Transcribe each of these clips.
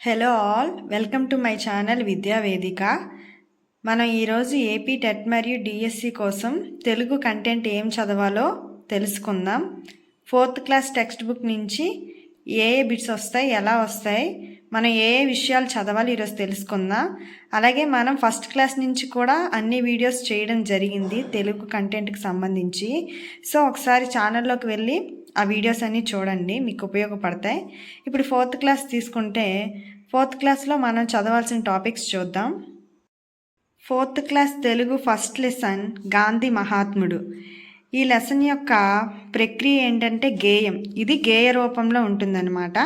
Hello all welcome to my channel Vidya Vedika మనం ఈరోజు AP TET మరియు DSC కోసం తెలుగు కంటెంట్ ఏం చదవాలో తెలుసుకుందాం. ఫోర్త్ క్లాస్ టెక్స్ట్ బుక్ నుంచి ఏ ఏ బిట్స్ వస్తాయి ఎలా వస్తాయి మనం ఏ ఏ విషయాలు చదవాలి ఈరోజు తెలుసుకుందాం. అలాగే మనం ఫస్ట్ క్లాస్ నుంచి కూడా అన్ని వీడియోస్ చేయడం జరిగింది తెలుగు కంటెంట్కి సంబంధించి. సో ఒకసారి ఛానల్లోకి వెళ్ళి ఆ వీడియోస్ అన్నీ చూడండి మీకు ఉపయోగపడతాయి. ఇప్పుడు ఫోర్త్ క్లాస్ తీసుకుంటే ఫోర్త్ క్లాస్లో మనం చదవాల్సిన టాపిక్స్ చూద్దాం. Fourth class Telugu first lesson Gandhi మహాత్ముడు. ఈ లెసన్ యొక్క ప్రక్రియ ఏంటంటే గేయం. ఇది గేయ రూపంలో ఉంటుందన్నమాట.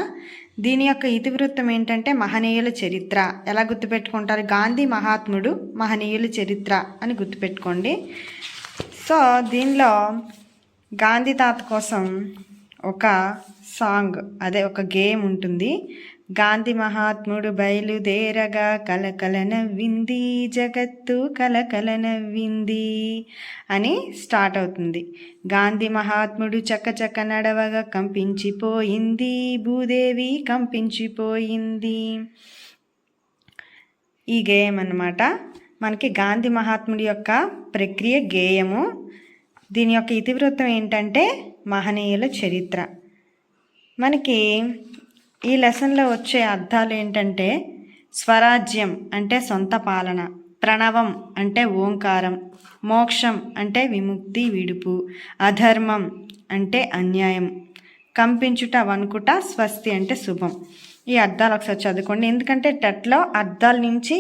దీని యొక్క ఇతివృత్తం ఏంటంటే మహనీయుల చరిత్ర. ఎలా గుర్తుపెట్టుకుంటారు? గాంధీ మహాత్ముడు మహనీయుల చరిత్ర అని గుర్తుపెట్టుకోండి. సో దీనిలో గాంధీ తాత కోసం ఒక సాంగ్ అదే ఒక గేమ్ ఉంటుంది. గాంధీ మహాత్ముడు బయలుదేరగా కలకల నవ్వింది జగత్తు కలకల నవ్వింది అని స్టార్ట్ అవుతుంది. గాంధీ మహాత్ముడు చక్కచక్క నడవగా కంపించిపోయింది భూదేవి కంపించిపోయింది. ఈ గేయం అన్నమాట. మనకి గాంధీ మహాత్ముడి యొక్క ప్రక్రియ గేయము. దీని యొక్క ఇతివృత్తం ఏంటంటే మహనీయుల చరిత్ర. మనకి ఈ లెసన్లో వచ్చే అర్థాలు ఏంటంటే స్వరాజ్యం అంటే సొంత పాలన ప్రణవం అంటే ఓంకారం మోక్షం అంటే విముక్తి విడుపు అధర్మం అంటే అన్యాయం కంపించుట వణుకుట స్వస్తి అంటే శుభం. ఈ అర్థాలు ఒకసారి చదువుకోండి. ఎందుకంటే టెట్లో అర్థాల నుంచి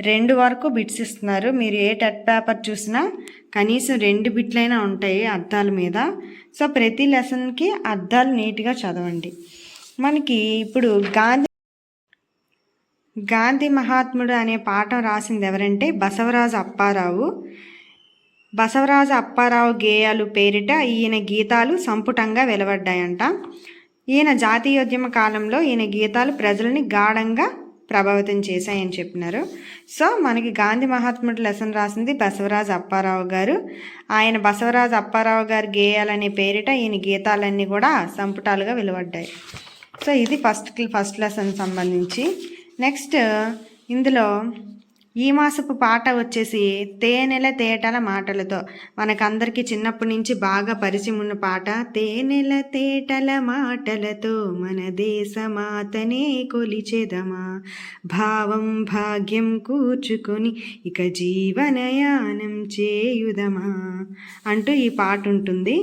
రెండు వరకు బిట్స్ ఇస్తున్నారు. మీరు ఏ టెట్ పేపర్ చూసినా కనీసం రెండు బిట్లైనా ఉంటాయి అర్థాల మీద. సో ప్రతి లెసన్కి అర్థాలు నీట్గా చదవండి. మనకి ఇప్పుడు గాంధీ గాంధీ మహాత్ముడు అనే పాఠం రాసింది ఎవరంటే బసవరాజు అప్పారావు. బసవరాజు అప్పారావు గేయాలు పేరిట ఈయన గీతాలు సంపుటంగా వెలువడ్డాయంట ఈయన జాతీయోద్యమ కాలంలో ఈయన గీతాలు ప్రజలని గాఢంగా ప్రభావితం చేశాయని చెప్పినారు. సో మనకి గాంధీ మహాత్ముడు లెసన్ రాసింది బసవరాజు అప్పారావు గారు. ఆయన బసవరాజు అప్పారావు గారు గేయాలనే పేరిట ఈయన గీతాలన్నీ కూడా సంపుటాలుగా వెలువడ్డాయి. సో ఇది ఫస్ట్ ఫస్ట్ లెసన్ సంబంధించి. నెక్స్ట్ ఇందులో ఈ మాసపు పాట వచ్చేసి తేనెల తేటల మాటలతో. మనకందరికీ చిన్నప్పటి నుంచి బాగా పరిచయం ఉన్న పాట తేనెల తేటల మాటలతో మన దేశమాతనే కొలిచెదమా? భావం భాగ్యం కూర్చుకొని ఇక జీవనయానం చేయుదమా? అంటూ ఈ పాట ఉంటుంది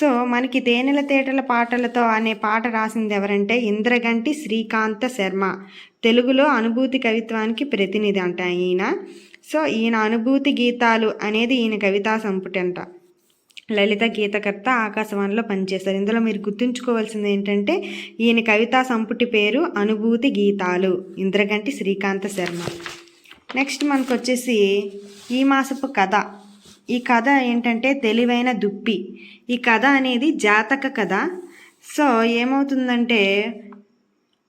సో మనకి తేనెల తేటల పాటలతో అనే పాట రాసింది ఎవరంటే ఇంద్రగంటి శ్రీకాంత శర్మ. తెలుగులో అనుభూతి కవిత్వానికి ప్రతినిధి అంట ఈయన. సో ఈయన అనుభూతి గీతాలు అనేది ఈయన కవితా సంపుటి అంట లలిత గీతకర్త ఆకాశవాణిలో పనిచేస్తారు. ఇందులో మీరు గుర్తుంచుకోవాల్సింది ఏంటంటే ఈయన కవితా సంపుటి పేరు అనుభూతి గీతాలు ఇంద్రగంటి శ్రీకాంత శర్మ. నెక్స్ట్ మనకు వచ్చేసి ఈ మాసపు కథ. ఈ కథ ఏంటంటే తెలివైన దుప్పి. ఈ కథ అనేది జాతక కథ. సో ఏమవుతుందంటే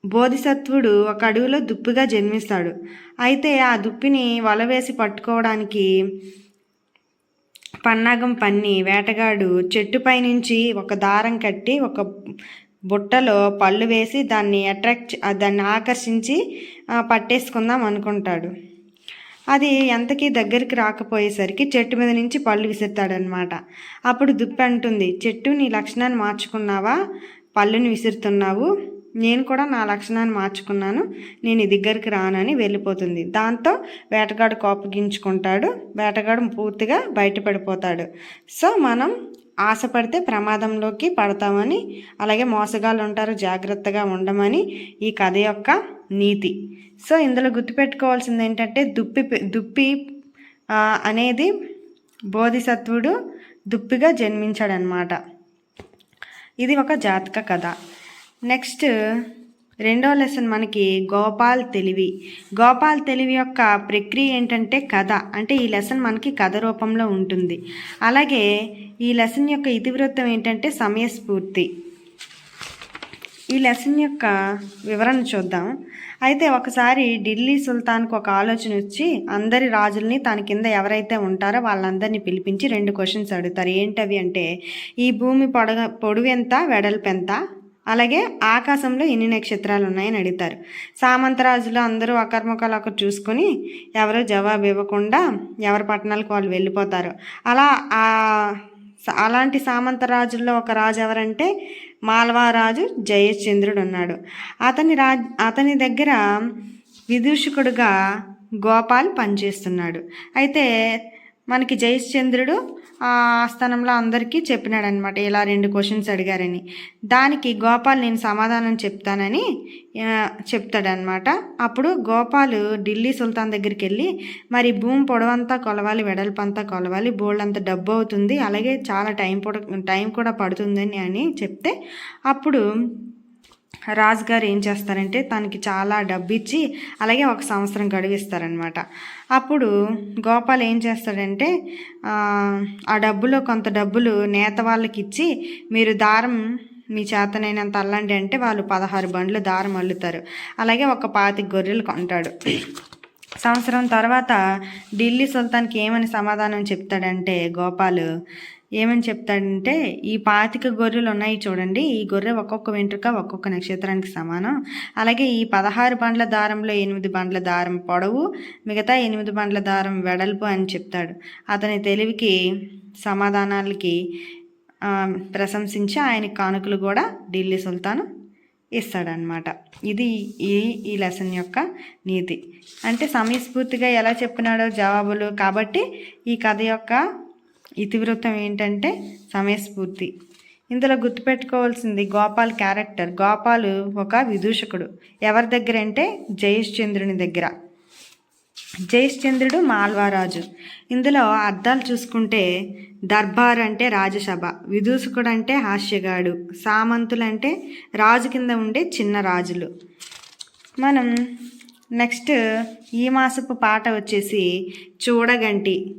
బోధిసత్వుడు ఒక అడవిలో దుప్పిగా జన్మిస్తాడు. అయితే ఆ దుప్పిని వలవేసి పట్టుకోవడానికి పన్నాగం పన్ని వేటగాడు చెట్టుపై నుంచి ఒక దారం కట్టి ఒక బుట్టలో పళ్ళు వేసి దాన్ని అట్రాక్ట్ దాన్ని ఆకర్షించి పట్టేసుకుందాం అనుకుంటాడు. అది ఎంతకీ దగ్గరికి రాకపోయేసరికి చెట్టు మీద నుంచి పళ్ళు విసురుతాడనమాట అప్పుడు దుప్పి అంటుంది చెట్టు నీ లక్షణాన్ని మార్చుకున్నావా? పళ్ళుని విసురుతున్నావు? నేను కూడా నా లక్షణాన్ని మార్చుకున్నాను. నేను ఈ దగ్గరికి రానని వెళ్ళిపోతుంది. దాంతో వేటగాడు కోపగించుకుంటాడు. వేటగాడు పూర్తిగా బయటపడిపోతాడు. సో మనం ఆశపడితే ప్రమాదంలోకి పడతామని అలాగే మోసగాళ్ళు ఉంటారు జాగ్రత్తగా ఉండమని ఈ కథ యొక్క నీతి. సో ఇందులో గుర్తుపెట్టుకోవాల్సింది ఏంటంటే దుప్పి దుప్పి అనేది బోధిసత్వుడు దుప్పిగా జన్మించాడనమాట. ఇది ఒక జాతక కథ. నెక్స్ట్ రెండో లెసన్ మనకి గోపాల్ తెలివి. గోపాల్ తెలివి యొక్క ప్రక్రియ ఏంటంటే కథ. అంటే ఈ లెసన్ మనకి కథ రూపంలో ఉంటుంది. అలాగే ఈ లెసన్ యొక్క ఇతివృత్తం ఏంటంటే సమయస్ఫూర్తి. ఈ లెసన్ యొక్క వివరణ చూద్దాం. అయితే ఒకసారి ఢిల్లీ సుల్తాన్కు ఒక ఆలోచన వచ్చి అందరి రాజుల్ని తన కింద ఎవరైతే ఉంటారో వాళ్ళందరినీ పిలిపించి రెండు క్వశ్చన్స్ అడుగుతారు. ఏంటవి అంటే ఈ భూమి పొడగ పొడువెంత వెడల్పెంత అలాగే ఆకాశంలో ఎన్ని నక్షత్రాలు ఉన్నాయని అడుగుతారు సామంతరాజులు అందరూ ఒకరిముఖాలు ఒకరు చూసుకొని ఎవరు జవాబు ఇవ్వకుండా ఎవరి పట్టణాలకు వాళ్ళు వెళ్ళిపోతారు. అలా ఆ స- అలాంటి సామంతరాజుల్లో ఒక రాజు ఎవరంటే మాల్వారాజు జయచంద్రుడు ఉన్నాడు. అతని రా అతని దగ్గర విదూషకుడుగా గోపాల్ పనిచేస్తున్నాడు. అయితే మనకి జయచంద్రుడు ఆస్థానంలో అందరికీ చెప్పినాడు అనమాట ఇలా రెండు క్వశ్చన్స్ అడిగారని. దానికి గోపాల్ నేను సమాధానం చెప్తానని చెప్తాడనమాట అప్పుడు గోపాలు ఢిల్లీ సుల్తాన్ దగ్గరికి వెళ్ళి మరి భూమి పొడవంతా కొలవాలి వెడల్పంతా కొలవాలి బోల్డ్ అంత డబ్బు అవుతుంది అలాగే చాలా టైం పొడ టైం కూడా పడుతుందని అని చెప్తే అప్పుడు రాజుగారు ఏం చేస్తారంటే తనకి చాలా డబ్బు ఇచ్చి అలాగే ఒక సంవత్సరం గడువిస్తారనమాట అప్పుడు గోపాల్ ఏం చేస్తాడంటే ఆ, డబ్బులో కొంత డబ్బులు నేత వాళ్ళకి ఇచ్చి మీరు దారం మీ చేతనైనంత అల్లండి అంటే వాళ్ళు పదహారు బండ్లు దారం అల్లుతారు. అలాగే ఒక పాతి గొర్రెలు కొంటాడు. సంవత్సరం తర్వాత ఢిల్లీ సుల్తాన్కి ఏమని సమాధానం చెప్తాడంటే గోపాలు ఏమని చెప్తాడంటే ఈ పాతిక గొర్రెలు ఉన్నాయి చూడండి. ఈ గొర్రె ఒక్కొక్క వెంట్రుక ఒక్కొక్క నక్షత్రానికి సమానం. అలాగే ఈ పదహారు బండ్ల దారంలో ఎనిమిది బండ్ల దారం పొడవు మిగతా ఎనిమిది బండ్ల దారం వెడల్పు అని చెప్తాడు. అతని తెలివికి సమాధానాలకి ప్రశంసించి ఆయన కానుకలు కూడా ఢిల్లీ సుల్తాను ఇస్తాడనమాట ఇది ఈ ఈ లెసన్ యొక్క నీతి. అంటే సమయస్ఫూర్తిగా ఎలా చెప్పినాడో జవాబులు. కాబట్టి ఈ కథ యొక్క ఇతివృత్తం ఏంటంటే సమయస్ఫూర్తి. ఇందులో గుర్తుపెట్టుకోవాల్సింది గోపాల్ క్యారెక్టర్. గోపాలు ఒక విదూషకుడు. ఎవరి దగ్గర అంటే జయశ్చంద్రుని దగ్గర. జయశ్చంద్రుడు మాల్వారాజు. ఇందులో అర్థాలు చూసుకుంటే దర్బార్ అంటే రాజసభ విదూషకుడు అంటే హాస్యగాడు సామంతులు అంటే రాజు కింద ఉండే చిన్న రాజులు. మనం నెక్స్ట్ ఈ మాసపు పాట వచ్చేసి చూడగంటి.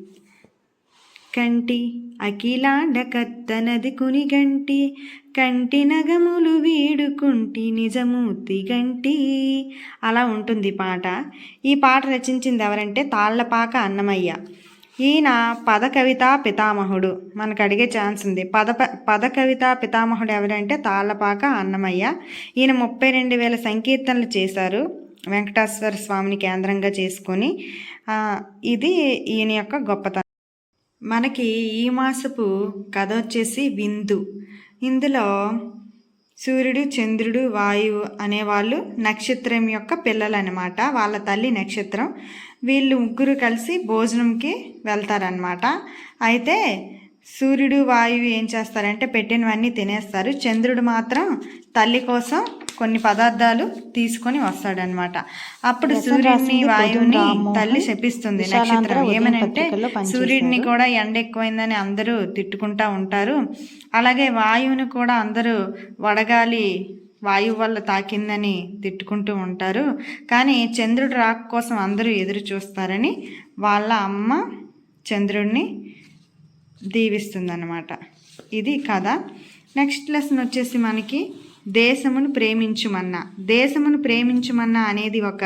కంటి అఖిలాండ కత్తనది కునిగంటి కంటి నగములు వీడుకుంటి నిజమూర్తి గంటి. అలా ఉంటుంది పాట. ఈ పాట రచించింది ఎవరంటే తాళ్ళపాక అన్నమయ్య. ఈయన పద కవిత పితామహుడు. మనకు అడిగే ఛాన్స్ ఉంది. పద పద కవిత పితామహుడు ఎవరంటే తాళ్ళపాక అన్నమయ్య. ఈయన ముప్పై రెండు వేల సంకీర్తనలు చేశారు. వెంకటేశ్వర స్వామిని కేంద్రంగా చేసుకొని ఇది ఈయన యొక్క గొప్పతనం. మనకి ఈ మాసపు కథ వచ్చేసి విందు. ఇందులో సూర్యుడు చంద్రుడు వాయువు అనేవాళ్ళు నక్షత్రం యొక్క పిల్లలు అనమాట వాళ్ళ తల్లి నక్షత్రం. వీళ్ళు ముగ్గురు కలిసి భోజనంకి వెళ్తారనమాట అయితే సూర్యుడు వాయువు ఏం చేస్తారంటే పెట్టినవన్నీ తినేస్తారు. చంద్రుడు మాత్రం తల్లి కోసం కొన్ని పదార్థాలు తీసుకొని వస్తాడనమాట అప్పుడు సూర్యుడిని వాయువుని తల్లి శపిస్తుంది. నక్షత్రం ఏమనంటే సూర్యుడిని కూడా ఎండ ఎక్కువైందని అందరూ తిట్టుకుంటా ఉంటారు. అలాగే వాయువుని కూడా అందరూ వడగాలి వాయువు వల్ల తాకిందని తిట్టుకుంటూ ఉంటారు. కానీ చంద్రుడు రాక కోసం అందరూ ఎదురు చూస్తారని వాళ్ళ అమ్మ చంద్రుడిని దీవిస్తుందన్నమాట. ఇది కథ. నెక్స్ట్ లెసన్ వచ్చేసి మనకి దేశమును ప్రేమించుమన్నా. దేశమును ప్రేమించుమన్నా అనేది ఒక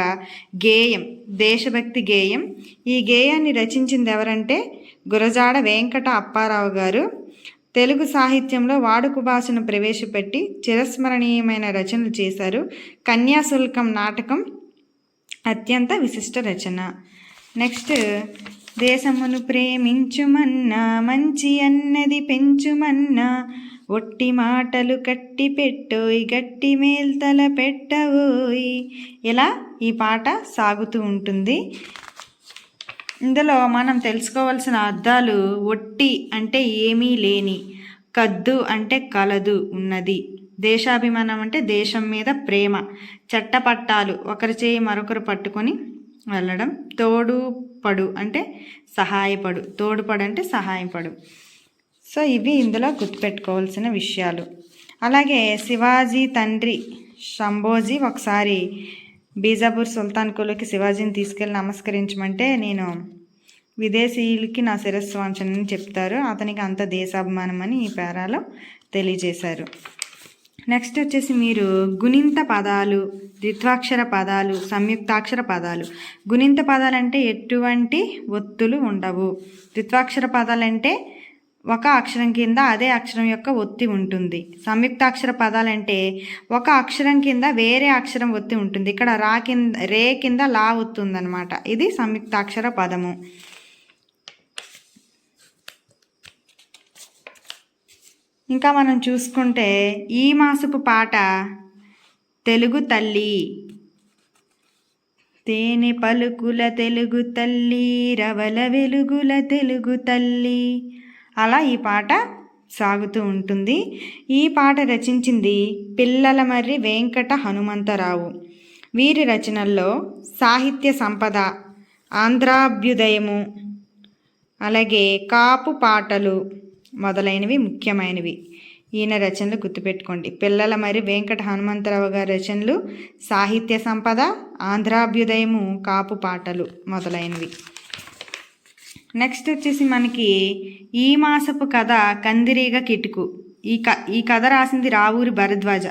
గేయం దేశభక్తి గేయం. ఈ గేయాన్ని రచించింది ఎవరంటే గురజాడ వెంకట అప్పారావు గారు. తెలుగు సాహిత్యంలో వాడుక భాషను ప్రవేశపెట్టి చిరస్మరణీయమైన రచనలు చేశారు. కన్యాశుల్కం నాటకం అత్యంత విశిష్ట రచన. నెక్స్ట్ దేశమును ప్రేమించుమన్నా మంచి అన్నది పెంచుమన్నా ఒట్టి మాటలు కట్టి పెట్టోయ్ గట్టి మేల్తల పెట్టవోయ్ ఇలా ఈ పాట సాగుతూ ఉంటుంది. ఇందులో మనం తెలుసుకోవాల్సిన అర్థాలు ఒట్టి అంటే ఏమీ లేని కద్దు అంటే కలదు ఉన్నది. దేశాభిమానం అంటే దేశం మీద ప్రేమ చట్టపట్టాలు ఒకరి చేయి మరొకరు పట్టుకొని వెళ్ళడం తోడు పడు అంటే సహాయపడు. తోడుపడు అంటే సహాయపడు. సో ఇవి ఇందులో గుర్తుపెట్టుకోవాల్సిన విషయాలు. అలాగే శివాజీ తండ్రి శంభోజీ ఒకసారి బీజాపూర్ సుల్తాన్ కులకి శివాజీని తీసుకెళ్ళి నమస్కరించమంటే నేను విదేశీయులకి నా శిరస్సు వంచనని చెప్తారు. అతనికి అంత దేశాభిమానం అని ఈ పేరాలో తెలియజేశారు. నెక్స్ట్ వచ్చేసి మీరు గుణింత పదాలు ద్విత్వాక్షర పదాలు సంయుక్తాక్షర పదాలు. గుణింత పదాలు అంటే ఎటువంటి ఒత్తులు ఉండవు. ద్విత్వాక్షర పదాలు అంటే ఒక అక్షరం కింద అదే అక్షరం యొక్క ఒత్తి ఉంటుంది. సంయుక్తాక్షర పదాలంటే ఒక అక్షరం కింద వేరే అక్షరం ఒత్తి ఉంటుంది. ఇక్కడ రా కింద రే కింద లా ఒత్తుందనమాట ఇది సంయుక్తాక్షర పదము. ఇంకా మనం చూసుకుంటే ఈ మాసపు పాట తెలుగు తల్లి. తేనె పలుకుల తెలుగు తల్లి రవల వెలుగుల తెలుగు తల్లి. అలా ఈ పాట సాగుతూ ఉంటుంది. ఈ పాట రచించింది పిల్లల మర్రి వెంకట హనుమంతరావు. వీరి రచనల్లో సాహిత్య సంపద ఆంధ్రాభ్యుదయము అలాగే కాపు పాటలు మొదలైనవి ముఖ్యమైనవి. ఈయన రచనలు గుర్తుపెట్టుకోండి. పిల్లల మరి వెంకట హనుమంతరావు గారి రచనలు సాహిత్య సంపద ఆంధ్రాభ్యుదయము కాపు పాటలు మొదలైనవి. నెక్స్ట్ వచ్చేసి మనకి ఈ మాసపు కథ కందిరీగ కిటుకు. ఈ క ఈ కథ రాసింది రావూరి భరద్వాజ.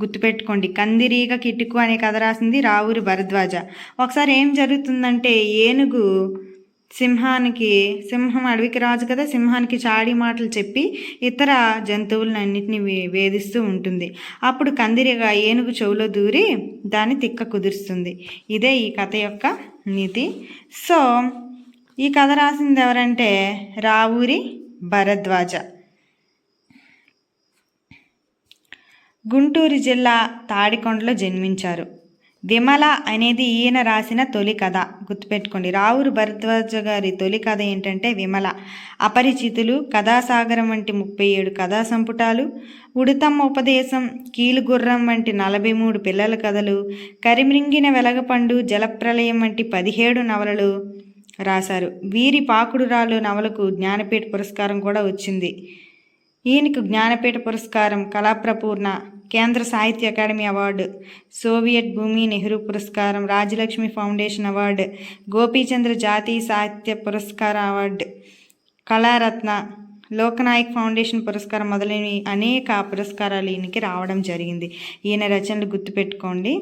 గుర్తుపెట్టుకోండి కందిరీగ కిటుకు అనే కథ రాసింది రావూరి భరద్వాజ. ఒకసారి ఏం జరుగుతుందంటే ఏనుగు సింహానికి సింహం అడవికి రాజు కదా సింహానికి చాడి మాటలు చెప్పి ఇతర జంతువులన్నింటినీ వేధిస్తూ ఉంటుంది. అప్పుడు కందిరిగా ఏనుగు చెవులో దూరి దాన్ని తిక్క కుదురుస్తుంది. ఇదే ఈ కథ యొక్క నీతి. సో ఈ కథ రాసింది ఎవరంటే రావూరి భరద్వాజ. గుంటూరు జిల్లా తాడికొండలో జన్మించారు. విమల అనేది ఈయన రాసిన తొలి కథ. గుర్తుపెట్టుకోండి రావురు భరద్వాజ గారి తొలి కథ ఏంటంటే విమల. అపరిచితులు కథాసాగరం వంటి ముప్పై ఏడు కథా సంపుటాలు ఉడతమ్మ ఉపదేశం కీలుగుర్రం వంటి నలభై మూడు పిల్లల కథలు కరిమ్రింగిన వెలగపండు జలప్రలయం వంటి పదిహేడు నవలలు రాశారు. వీరి పాకుడురాలు నవలకు జ్ఞానపీఠ పురస్కారం కూడా వచ్చింది. ఈయనకు జ్ఞానపీఠ పురస్కారం కళాప్రపూర్ణ కేంద్ర సాహిత్య అకాడమీ అవార్డు సోవియట్ భూమి నెహ్రూ పురస్కారం రాజలక్ష్మి ఫౌండేషన్ అవార్డు గోపీచంద్ర జాతీయ సాహిత్య పురస్కార అవార్డు కళారత్న లోకనాయక్ ఫౌండేషన్ పురస్కారం మొదలైనవి అనేక పురస్కారాలు ఈయనకి రావడం జరిగింది. ఈయన రచనలు గుర్తుపెట్టుకోండి.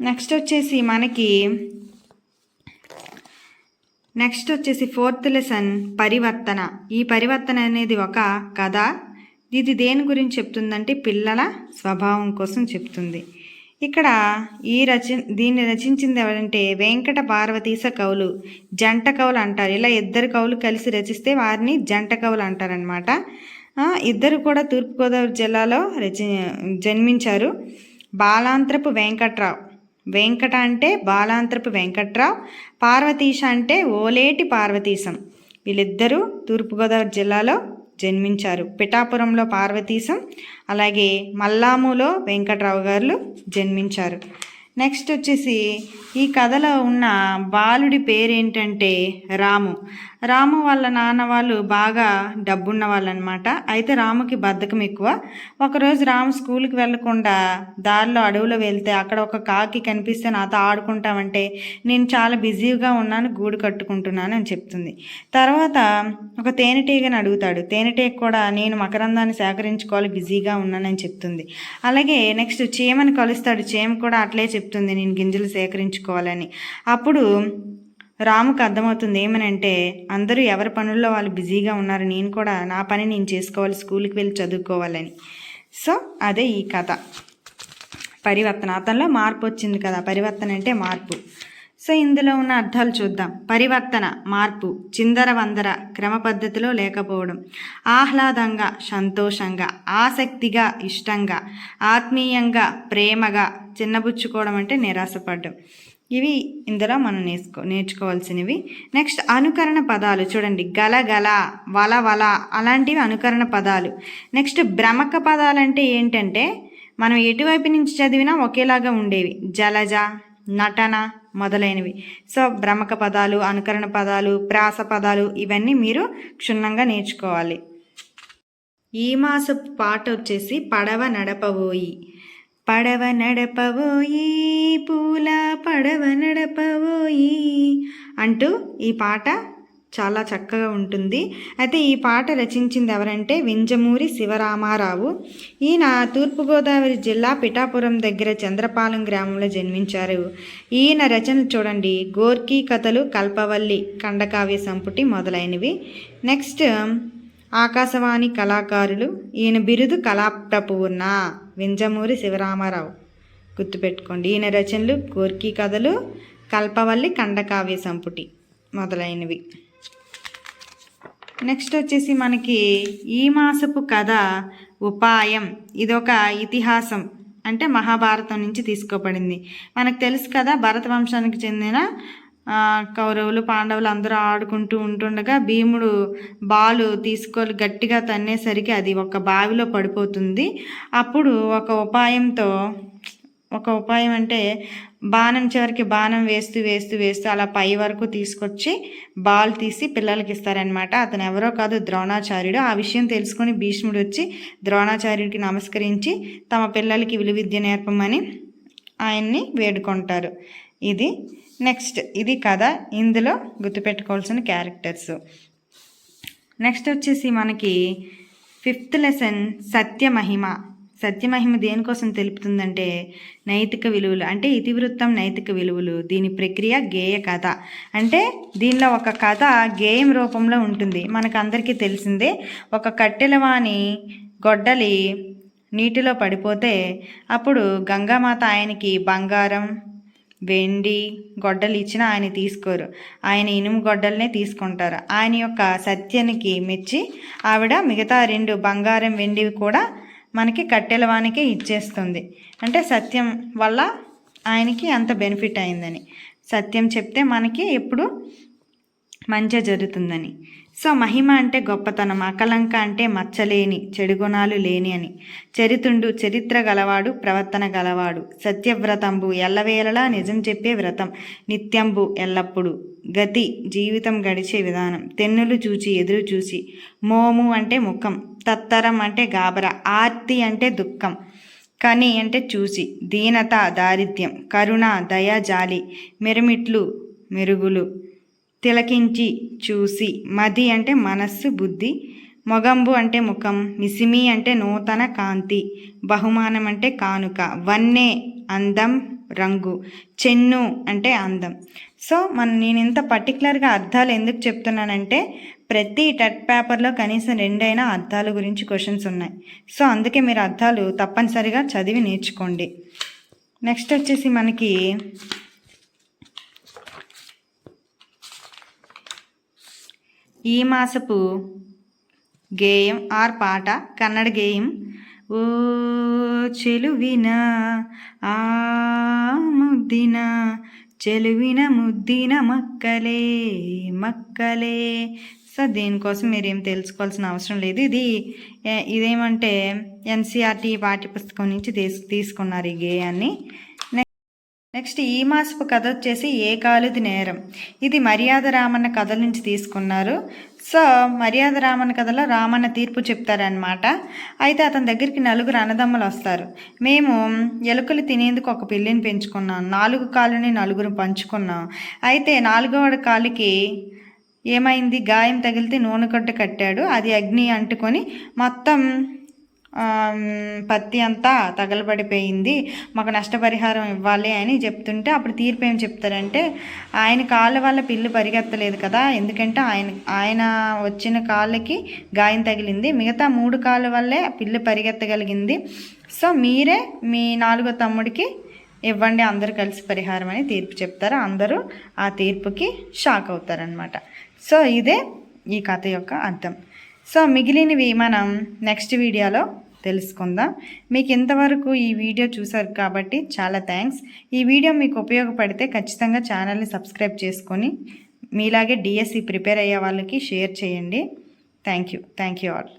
నెక్స్ట్ వచ్చేసి మనకి నెక్స్ట్ వచ్చేసి ఫోర్త్ లెసన్ పరివర్తన. ఈ పరివర్తన అనేది ఒక కథ ఇది దేని గురించి చెప్తుందంటే పిల్లల స్వభావం కోసం చెప్తుంది. ఇక్కడ ఈ రచ దీన్ని రచించింది ఎవరంటే వెంకట పార్వతీశ కవులు. జంట కవులు అంటారు. ఇలా ఇద్దరు కవులు కలిసి రచిస్తే వారిని జంట కవులు అంటారనమాట ఇద్దరు కూడా తూర్పుగోదావరి జిల్లాలో రచి జన్మించారు. బాలాంత్రపు వెంకట్రావు. వెంకట అంటే బాలాంత్రపు వెంకట్రావు. పార్వతీశ అంటే ఓలేటి పార్వతీశం. వీళ్ళిద్దరూ తూర్పుగోదావరి జిల్లాలో జన్మించారు. పిఠాపురంలో పార్వతీశం అలాగే మల్లాములో వెంకట్రావు గారు జన్మించారు. నెక్స్ట్ వచ్చేసి ఈ కథలో ఉన్న బాలుడి పేరేంటంటే రాము. రాము వాళ్ళ నాన్న వాళ్ళు బాగా డబ్బున్న వాళ్ళు అనమాట అయితే రాముకి బద్ధకం ఎక్కువ. ఒకరోజు రాము స్కూల్కి వెళ్ళకుండా దారిలో అడవిలో వెళ్తే అక్కడ ఒక కాకి కనిపిస్తే నాతో ఆడుకుంటామంటే నేను చాలా బిజీగా ఉన్నాను గూడు కట్టుకుంటున్నాను అని చెప్తుంది. తర్వాత ఒక తేనెటీగని అడుగుతాడు. తేనెటీగ కూడా నేను మకరందాన్ని సేకరించుకోవాలి బిజీగా ఉన్నానని చెప్తుంది. అలాగే నెక్స్ట్ చీమని కలుస్తాడు. చీమ కూడా అట్లే చెప్తుంది నేను గింజలు సేకరించుకోవాలని. అప్పుడు రాముకు అర్థమవుతుంది ఏమనంటే అందరూ ఎవరి పనుల్లో వాళ్ళు బిజీగా ఉన్నారు నేను కూడా నా పని నేను చేసుకోవాలి స్కూల్కి వెళ్ళి చదువుకోవాలని. సో అదే ఈ కథ. పరివర్తన. అతనిలో మార్పు వచ్చింది కదా. పరివర్తన అంటే మార్పు. సో ఇందులో ఉన్న అర్థాలు చూద్దాం. పరివర్తన మార్పు. చిందర వందర క్రమ పద్ధతిలో లేకపోవడం. ఆహ్లాదంగా సంతోషంగా ఆసక్తిగా ఇష్టంగా ఆత్మీయంగా ప్రేమగా చిన్నబుచ్చుకోవడం అంటే నిరాశపడడం. ఇవి ఇందులో మనం నేర్చుకో నేర్చుకోవాల్సినవి. నెక్స్ట్ అనుకరణ పదాలు చూడండి. గల గల వల వల అలాంటివి అనుకరణ పదాలు. నెక్స్ట్ భ్రమక పదాలు అంటే ఏంటంటే మనం ఎటువైపు నుంచి చదివినా ఒకేలాగా ఉండేవి. జలజ నటన మొదలైనవి. సో భ్రమక పదాలు అనుకరణ పదాలు ప్రాస పదాలు ఇవన్నీ మీరు క్షుణ్ణంగా నేర్చుకోవాలి. ఈ మాసపు పాట వచ్చేసి పడవ నడపబోయి. పడవ నడపవోయి పూల పడవ నడపవోయి అంటూ ఈ పాట చాలా చక్కగా ఉంటుంది. అయితే ఈ పాట రచించింది ఎవరంటే వింజమూరి శివరామారావు. ఈయన తూర్పుగోదావరి జిల్లా పిఠాపురం దగ్గర చంద్రపాలెం గ్రామంలో జన్మించారు. ఈయన రచన చూడండి. గోర్కీ కథలు కల్పవల్లి ఖండకావ్య సంపుటి మొదలైనవి. నెక్స్ట్ ఆకాశవాణి కళాకారులు ఈయన బిరుదు కళాప్రపూర్ణ వింజమూరి శివరామారావు. గుర్తుపెట్టుకోండి ఈయన రచనలు కోర్కి కథలు కల్పవల్లి ఖండకావ్య సంపుటి మొదలైనవి. నెక్స్ట్ వచ్చేసి మనకి ఈ మాసపు కథ ఉపాయం. ఇదొక ఇతిహాసం. అంటే మహాభారతం నుంచి తీసుకోబడింది. మనకు తెలుసు కదా భరత వంశానికి చెందిన కౌరవులు పాండవులు అందరూ ఆడుకుంటూ ఉంటుండగా భీముడు బాలు తీసుకొని గట్టిగా తన్నేసరికి అది ఒక బావిలో పడిపోతుంది. అప్పుడు ఒక ఉపాయంతో ఒక ఉపాయం అంటే బాణం చివరికి బాణం వేస్తూ వేస్తూ వేస్తూ అలా పై వరకు తీసుకొచ్చి బాల్ తీసి పిల్లలకి ఇస్తారనమాట అతను ఎవరో కాదు ద్రోణాచార్యుడు. ఆ విషయం తెలుసుకొని భీష్ముడు వచ్చి ద్రోణాచార్యుడికి నమస్కరించి తమ పిల్లలకి విలువిద్య నేర్పమని ఆయన్ని వేడుకుంటారు. ఇది నెక్స్ట్ ఇది కథ. ఇందులో గుర్తుపెట్టుకోవాల్సిన క్యారెక్టర్స్ నెక్స్ట్ వచ్చేసి మనకి ఫిఫ్త్ లెసన్ సత్యమహిమ. సత్యమహిమ దేనికోసం తెలుపుతుందంటే నైతిక విలువలు అంటే ఇతివృత్తం నైతిక విలువలు. దీని ప్రక్రియ గేయ కథ. అంటే దీనిలో ఒక కథ గేయం రూపంలో ఉంటుంది. మనకు అందరికీ తెలిసిందే ఒక కట్టెలవాణి గొడ్డలి నీటిలో పడిపోతే అప్పుడు గంగామాత ఆయనకి బంగారం వెండి గొడ్డలు ఇచ్చినా ఆయన తీసుకోరు. ఆయన ఇనుము గొడ్డలనే తీసుకుంటారు. ఆయన యొక్క సత్యానికి మెచ్చి ఆవిడ మిగతా రెండు బంగారం వెండివి కూడా మనకి కట్టెల వానికే ఇచ్చేస్తుంది. అంటే సత్యం వల్ల ఆయనకి అంత బెనిఫిట్ అయిందని. సత్యం చెప్తే మనకి ఎప్పుడు మంచి జరుగుతుందని. సో మహిమ అంటే గొప్పతనం అకలంక అంటే మచ్చలేని చెడు గుణాలు లేని అని. చరితుండు చరిత్ర గలవాడు ప్రవర్తన గలవాడు. సత్యవ్రతంబు ఎల్లవేళలా నిజం చెప్పే వ్రతం. నిత్యంబు ఎల్లప్పుడు గతి జీవితం గడిచే విధానం. తెన్నులు చూచి ఎదురు చూసి మోము అంటే ముఖం తత్తరం అంటే గాబర ఆర్తి అంటే దుఃఖం. కని అంటే చూసి. దీనత దారిద్ర్యం కరుణ దయ జాలి మెరుమిట్లు మెరుగులు. తిలకించి చూసి మది అంటే మనస్సు బుద్ధి మొగంబు అంటే ముఖం మిసిమి అంటే నూతన కాంతి బహుమానం అంటే కానుక వన్నె అందం రంగు చెన్ను అంటే అందం. సో మన నేను ఇంత పర్టికులర్గా అర్థాలు ఎందుకు చెప్తున్నానంటే ప్రతి టెట్ పేపర్లో కనీసం రెండైనా అర్థాల గురించి క్వశ్చన్స్ ఉన్నాయి. సో అందుకే మీరు అర్థాలు తప్పనిసరిగా చదివి నేర్చుకోండి. నెక్స్ట్ వచ్చేసి మనకి ఈ మాసపు గేయం ఆర్ పాట కన్నడ గేయం. ఓ చెలువిన ఆ ముద్దిన చెలువిన ముద్దిన మక్కలే మక్కలే. సో దీనికోసం మీరు ఏం తెలుసుకోవాల్సిన అవసరం లేదు. ఇది ఇదేమంటే ఎన్సీఆర్టీ పాఠ్యపుస్తకం నుంచి తీసు తీసుకున్నారు ఈ గేయాన్ని. నెక్స్ట్ ఈ మాసపు కథ వచ్చేసి ఏ కాలుది నేరం. ఇది మర్యాద రామన్న కథ నుంచి తీసుకున్నారు. సో మర్యాద రామన్న కథలో రామన్న తీర్పు చెప్తారనమాట అయితే అతని దగ్గరికి నలుగురు అన్నదమ్ములు వస్తారు. మేము ఎలుకలు తినేందుకు ఒక పిల్లిని పెంచుకున్నాం. నాలుగు కాళ్ళని నలుగురు పంచుకున్నాం. అయితే నాలుగవ కాలుకి ఏమైంది? గాయం తగిలితే నూనె కట్టాడు. అది అగ్ని అంటుకొని మొత్తం పత్తి అంతా తగలబడిపోయింది. మాకు నష్టపరిహారం ఇవ్వాలి అని చెప్తుంటే అప్పుడు తీర్పు ఏం చెప్తారంటే ఆయన కాళ్ళ వల్ల పిల్లు పరిగెత్తలేదు కదా ఎందుకంటే ఆయన ఆయన వచ్చిన కాళ్ళకి గాయం తగిలింది. మిగతా మూడు కాళ్ళ వల్లే పిల్లు పరిగెత్తగలిగింది. సో మీరే మీ నాలుగో తమ్ముడికి ఇవ్వండి అందరూ కలిసి పరిహారం అని తీర్పు చెప్తారు. అందరూ ఆ తీర్పుకి షాక్ అవుతారనమాట సో ఇదే ఈ కథ యొక్క అర్థం. సో మిగిలినవి మనం నెక్స్ట్ వీడియోలో తెలుసుకుందాం. మీకు ఇంతవరకు ఈ వీడియో చూసారు కాబట్టి చాలా థ్యాంక్స్. ఈ వీడియో మీకు ఉపయోగపడితే ఖచ్చితంగా ఛానల్ని సబ్స్క్రైబ్ చేసుకొని మీలాగే డిఎస్సి ప్రిపేర్ అయ్యే వాళ్ళకి షేర్ చేయండి. Thank you. Thank you all.